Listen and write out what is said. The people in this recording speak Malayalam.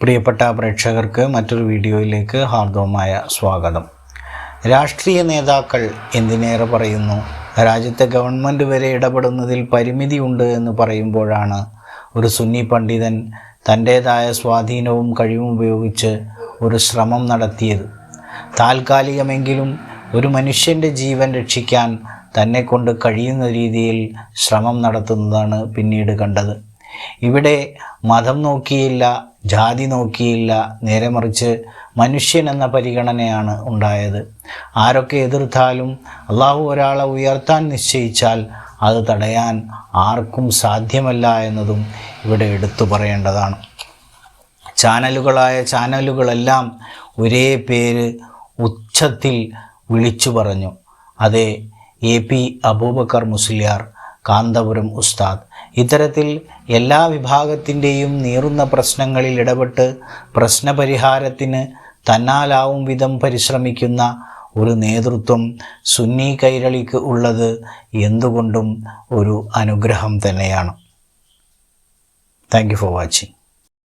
പ്രിയപ്പെട്ട പ്രേക്ഷകർക്ക് മറ്റൊരു വീഡിയോയിലേക്ക് ഹാർദവമായ സ്വാഗതം. രാഷ്ട്രീയ നേതാക്കൾ എന്തിനേറെ പറയുന്നു? രാജ്യത്തെ ഗവൺമെന്റ് വരെ ഇടപെടുന്നതിൽ പരിമിതിയുണ്ട് എന്ന് പറയുമ്പോഴാണ് ഒരു സുന്നി പണ്ഡിതൻ തന്റേതായ സ്വാധീനവും കഴിവും ഉപയോഗിച്ച് ഒരു ശ്രമം നടത്തിയത്. താൽക്കാലികമെങ്കിലും ഒരു മനുഷ്യന്റെ ജീവൻ രക്ഷിക്കാൻ തന്നെ കൊണ്ട് കഴിയുന്ന രീതിയിൽ ശ്രമം നടത്തുന്നതാണ് പിന്നീട് കണ്ടത്. ഇവിടെ മതം നോക്കിയില്ല ജാതി നോക്കിയില്ല നേരെ മറിച്ച് മനുഷ്യൻ എന്ന പരിഗണനയാണ് ഉണ്ടായത്. ആരൊക്കെ എതിർത്താലും അള്ളാഹു ഒരാളെ ഉയർത്താൻ നിശ്ചയിച്ചാൽ അത് തടയാൻ ആർക്കും സാധ്യമല്ല എന്നതും ഇവിടെ എടുത്തു പറയേണ്ടതാണ്. ചാനലുകളായ ചാനലുകളെല്ലാം ഒരേ പേര് ഉച്ചത്തിൽ വിളിച്ചു പറഞ്ഞു. അതെ എ പി അബൂബക്കർ മുസ്ലിയാർ കാന്തപുരം ഉസ്താദ്. ഇത്തരത്തിൽ എല്ലാ വിഭാഗത്തിന്റെയും നീറുന്ന പ്രശ്നങ്ങളിൽ ഇടപെട്ട് പ്രശ്നപരിഹാരത്തിന് തന്നാലാവും വിധം പരിശ്രമിക്കുന്ന ഒരു നേതൃത്വം സുന്നി കൈരളിക്ക് ഉള്ളത് എന്തുകൊണ്ടും ഒരു അനുഗ്രഹം തന്നെയാണ്. Thank you for watching